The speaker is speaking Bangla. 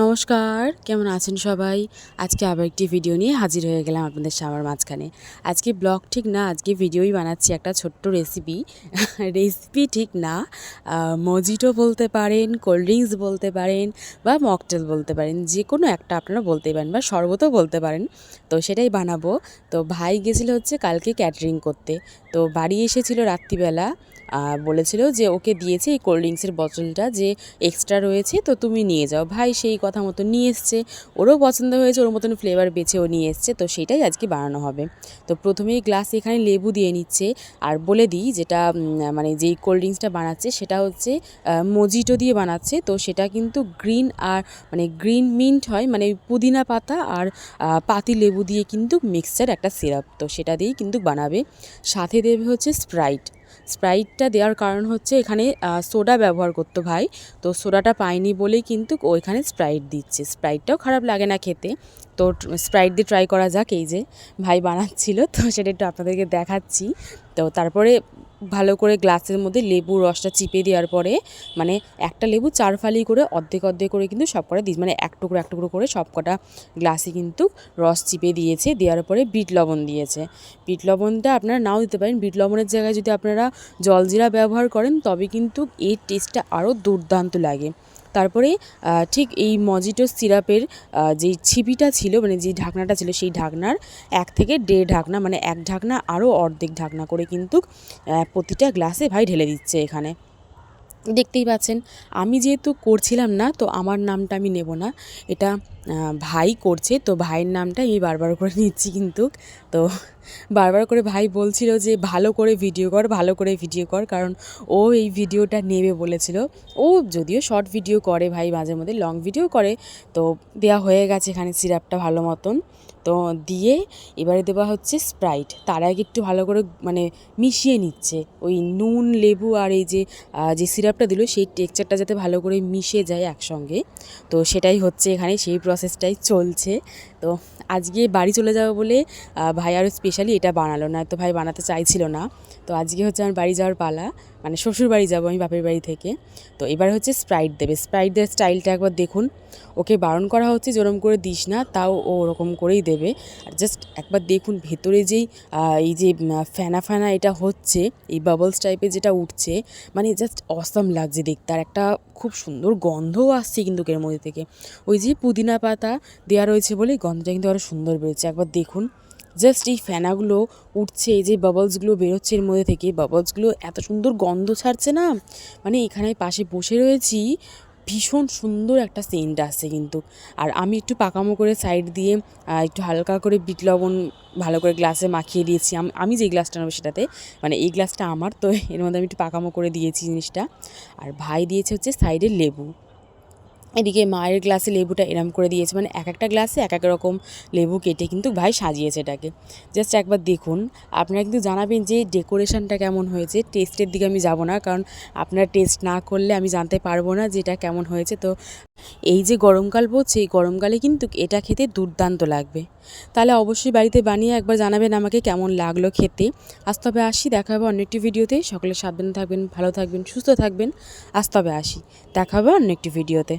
নমস্কার, কেমন আছেন সবাই? আজকে আবার একটি ভিডিও নিয়ে হাজির হয়ে গেলাম আপনাদের সবার মাঝখানে। আজকে ব্লগ ঠিক না, আজকে ভিডিওই বানাচ্ছি একটা ছোট্ট রেসিপি রেসিপি ঠিক না মজিটো বলতে পারেন কোল্ড ড্রিঙ্কস বলতে পারেন, বা মকটেল বলতে পারেন যে কোনো একটা আপনারা বলতে পারেন, বা শরবতও বলতে পারেন। তো সেটাই বানাবো। তো ভাই গেছিল হচ্ছে কালকে ক্যাটারিং করতে। তো বাড়ি এসেছিল রাত্রিবেলা। বলেছিল যে ওকে দিয়েছে এই কোল্ড ড্রিঙ্কসের বোতলটা যে এক্সট্রা রয়েছে, তো তুমি নিয়ে যাও। ভাই সেই কথা মতো নিয়ে এসছে। ওরও পছন্দ হয়েছে, ওর মতন ফ্লেভার বেছে ও নিয়ে এসছে, তো সেটাই আজকে বানানো হবে। তো প্রথমেই গ্লাস এখানে লেবু দিয়ে নিচ্ছে। আর বলে দিই যেটা মানে যেই কোল্ড ড্রিঙ্কসটা বানাচ্ছে, সেটা হচ্ছে মজিটো দিয়ে বানাচ্ছে। তো সেটা কিন্তু গ্রিন আর মানে গ্রিন মিন্ট হয় মানে পুদিনা পাতা আর পাতি লেবু দিয়ে কিন্তু মিক্সচার একটা সিরাপ তো সেটা দিয়েই কিন্তু বানাবে। সাথে দেবে হচ্ছে স্প্রাইট স্প্রাইটটা দেওয়ার কারণ হচ্ছে এখানে সোডা ব্যবহার করতো ভাই। তো সোডাটা পাইনি বলেই কিন্তু ওইখানে স্প্রাইট দিচ্ছে। স্প্রাইটটাও খারাপ লাগে না খেতে। তো স্প্রাইট দিয়ে ট্রাই করা যাক এই যে। ভাই বানাচ্ছিল, তো সেটা একটু আপনাদেরকে দেখাচ্ছি। তো তারপরে ভালো করে গ্লাসের মধ্যে লেবু রসটা চিপে দেওয়ার পরে মানে একটা লেবু চার ফালি করে অর্ধেক অর্ধেক করে কিন্তু সব কটা দিয়েছে মানে এক টুকরো এক টুকরো করে সব কটা গ্লাসে কিন্তু রস চিপে দিয়েছে, দেওয়ার পরে বিট লবণ দিয়েছে। বিট লবণটা আপনারা নাও দিতে পারেন, বিট লবণের জায়গায় যদি আপনারা জলজিরা ব্যবহার করেন, তবে কিন্তু এর টেস্টটা আরও দুর্দান্ত লাগে। তারপরে ঠিক এই মজিটো সিরাপের যেই ছিপিটা ছিল মানে যে ঢাকনাটা ছিল সেই ঢাকনার এক থেকে দেড় ঢাকনা মানে এক ঢাকনা আরও অর্ধেক ঢাকনা করে কিন্তু প্রতিটা গ্লাসে ভাই ঢেলে দিচ্ছে এখানে। দেখতেই পাচ্ছেন, আমি যেহেতু করছিলাম না, তো আমার নামটা আমি নেব না। এটা ভাই করছে, তো ভাইয়ের নামটা আমি বারবার করে নিচ্ছি কিন্তু, তো বারবার করে ভাই বলছিল যে ভালো করে ভিডিও কর, ভালো করে ভিডিও কর, কারণ ও এই ভিডিওটা নেবে বলেছিল। ও যদিও শর্ট ভিডিও করে ভাই, মাঝে মধ্যে লং ভিডিও করে, তো দেওয়া হয়ে গেছে এখানে সিরাপটা ভালো মতন। তো দিয়ে এবারে দেওয়া হচ্ছে স্প্রাইট তার আগে একটু ভালো করে মানে মিশিয়ে নিচ্ছে। ওই নুন, লেবু আর এই যে যে সিরাপটা দিল, সেই টেক্সচারটা যাতে ভালো করে মিশে যায় একসঙ্গে। তো সেটাই হচ্ছে এখানে, সেই প্রসেসটাই চলছে। তো আজকে বাড়ি চলে যাব বলে ভাই আরও স্পেশালি এটা বানালো না, তো ভাই বানাতে চাইছিল না। তো আজকে হচ্ছে আমার বাড়ি যাওয়ার পালা মানে শ্বশুর বাড়ি যাব আমি বাপের বাড়ি থেকে। তো এবার হচ্ছে স্প্রাইট দেবে। স্প্রাইট দেওয়ার স্টাইলটা একবার দেখুন। ওকে বারণ করা হচ্ছে যেরকম করে দিস না, তাও ও ওরকম করেই দেবে। আর জাস্ট একবার দেখুন ভেতরে যেই এই যে ফ্যানা ফ্যানা এটা হচ্ছে, এই বাবলস টাইপের যেটা উঠছে মানে জাস্ট অসাম লাগছে দেখতে। আর একটা খুব সুন্দর গন্ধও আসছে কিন্তু এর মধ্যে থেকে। ওই যে পুদিনা পাতা দেওয়া রয়েছে বলে গন্ধটা কিন্তু আরও সুন্দর বেরোচ্ছে। একবার দেখুন। জাস্ট এই ফ্যানাগুলো উঠছে যে বাবলসগুলো বেরোচ্ছে এর মধ্যে থেকে বাবলসগুলো এত সুন্দর গন্ধ ছাড়ছে না? মানে এখানে পাশে বসে রয়েছি, ভীষণ সুন্দর একটা সেন্ট আসছে কিন্তু। আর আমি একটু পাকামো করে সাইড দিয়ে একটু হালকা করে বিট লবণ ভালো করে গ্লাসে মাখিয়ে দিয়েছি। আম- আমি যে গ্লাসটা নেব সেটাতে মানে এই গ্লাসটা আমার, তো এর মধ্যে আমি একটু পাকামো করে দিয়েছি জিনিসটা। আর ভাই দিয়েছে হচ্ছে সাইডে লেবু। এদিকে মায়ের গ্লাসে লেবুটা এরম করে দিয়েছে। মানে এক একটা গ্লাসে এক এক রকম লেবু কেটে কিন্তু ভাই সাজিয়েছে এটাকে। জাস্ট একবার দেখুন, আপনারা কিন্তু জানাবেন যে ডেকোরেশনটা কেমন হয়েছে। টেস্টের দিকে আমি যাব না, কারণ আপনারা টেস্ট না করলে আমি জানতে পারব না যে এটা কেমন হয়েছে। তো এই যে গরমকাল পড়ছে, এই গরমকালে কিন্তু এটা খেতে দুর্দান্ত লাগবে। তাহলে অবশ্যই বাড়িতে বানিয়ে একবার জানাবেন আমাকে কেমন লাগল খেতে। আজ তবে আসি, দেখা হবে অন্য একটি ভিডিওতে। সকলে সাবধানে থাকবেন, ভালো থাকবেন, সুস্থ থাকবেন। আজ তবে আসি, দেখা হবে অন্য একটি ভিডিওতে।